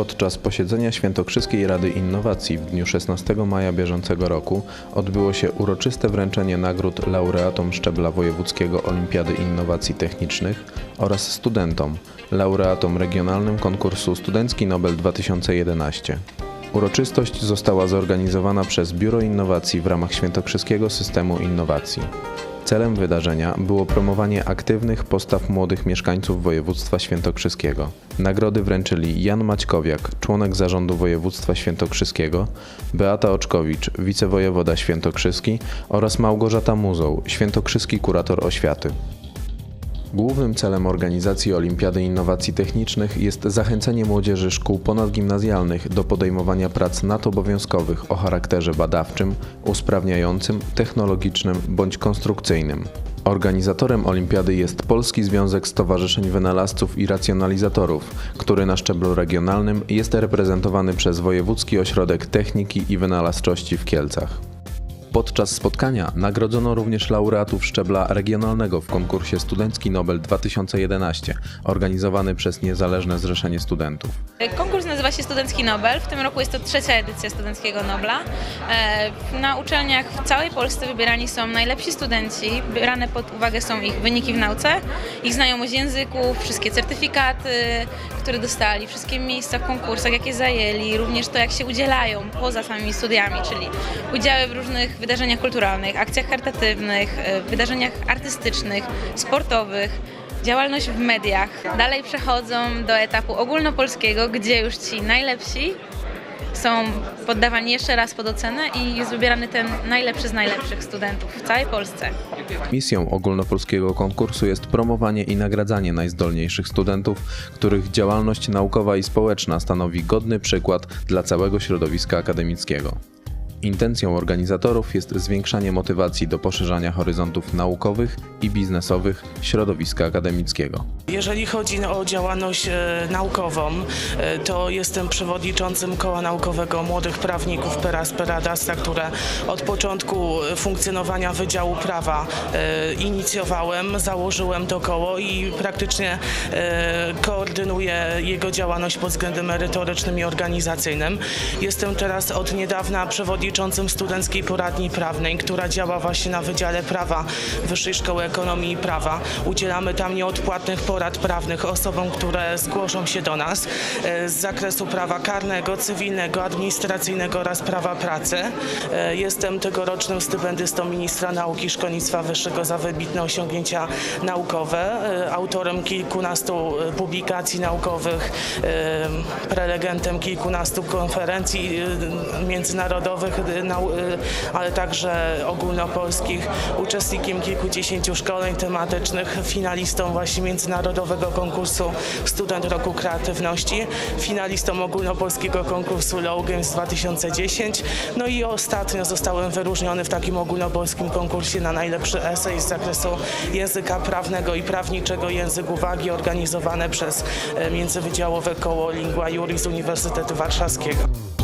Podczas posiedzenia Świętokrzyskiej Rady Innowacji w dniu 16 maja bieżącego roku odbyło się uroczyste wręczenie nagród laureatom szczebla wojewódzkiego Olimpiady Innowacji Technicznych oraz studentom, laureatom regionalnym konkursu Studencki Nobel 2011. Uroczystość została zorganizowana przez Biuro Innowacji w ramach Świętokrzyskiego Systemu Innowacji. Celem wydarzenia było promowanie aktywnych postaw młodych mieszkańców województwa świętokrzyskiego. Nagrody wręczyli Jan Maćkowiak, członek zarządu województwa świętokrzyskiego, Beata Oczkowicz, wicewojewoda świętokrzyski oraz Małgorzata Muzoł, świętokrzyski kurator oświaty. Głównym celem organizacji Olimpiady Innowacji Technicznych jest zachęcenie młodzieży szkół ponadgimnazjalnych do podejmowania prac nadobowiązkowych o charakterze badawczym, usprawniającym, technologicznym bądź konstrukcyjnym. Organizatorem olimpiady jest Polski Związek Stowarzyszeń Wynalazców i Racjonalizatorów, który na szczeblu regionalnym jest reprezentowany przez Wojewódzki Ośrodek Techniki i Wynalazczości w Kielcach. Podczas spotkania nagrodzono również laureatów szczebla regionalnego w konkursie Studencki Nobel 2011, organizowany przez Niezależne Zrzeszenie Studentów. Konkurs nazywa się Studencki Nobel. W tym roku jest to trzecia edycja Studenckiego Nobla. E, Na uczelniach w całej Polsce wybierani są najlepsi studenci. Brane pod uwagę są ich wyniki w nauce, ich znajomość języków, wszystkie certyfikaty, które dostali, wszystkie miejsca w konkursach, jakie zajęli, również to, jak się udzielają poza samymi studiami, czyli udziały w różnych wydarzeniach kulturalnych, akcjach charytatywnych, e, wydarzeniach artystycznych, sportowych działalność w mediach. Dalej przechodzą do etapu ogólnopolskiego, gdzie już ci najlepsi są poddawani jeszcze raz pod ocenę i jest wybierany ten najlepszy z najlepszych studentów w całej Polsce. Misją ogólnopolskiego konkursu jest promowanie i nagradzanie najzdolniejszych studentów, których działalność naukowa i społeczna stanowi godny przykład dla całego środowiska akademickiego. Intencją organizatorów jest zwiększanie motywacji do poszerzania horyzontów naukowych i biznesowych środowiska akademickiego. Jeżeli chodzi o działalność e, naukową, e, to jestem przewodniczącym Koła Naukowego Młodych Prawników Peras Peradasta, które od początku funkcjonowania Wydziału Prawa e, inicjowałem, założyłem to koło i praktycznie e, koordynuję jego działalność pod względem merytorycznym i organizacyjnym. Jestem teraz od niedawna przewodniczącym Studenckiej Poradni Prawnej, która działa właśnie na Wydziale Prawa Wyższej Szkoły Ekonomii i Prawa. Udzielamy tam nieodpłatnych porad prawnych osobom, które zgłoszą się do nas e, z zakresu prawa karnego, cywilnego, administracyjnego oraz prawa pracy. E, Jestem tegorocznym stipendystą ministra nauki i szkolnictwa wyższego za wybitne osiągnięcia naukowe, e, autorem kilkunastu publikacji naukowych, prelegentem kilkunastu konferencji międzynarodowych, ale także ogólnopolskich, uczestnikiem kilkudziesięciu szkoleń tematycznych, finalistą właśnie międzynarodowego konkursu Student Roku Kreatywności, finalistą ogólnopolskiego konkursu Low Games 2010, no i ostatnio zostałem wyróżniony w takim ogólnopolskim konkursie na najlepszy esej z zakresu języka prawnego i prawniczego Język Uwagi organizowane przez e, Międzywydziałowe Koło Lingua Juris Uniwersytetu Warszawskiego.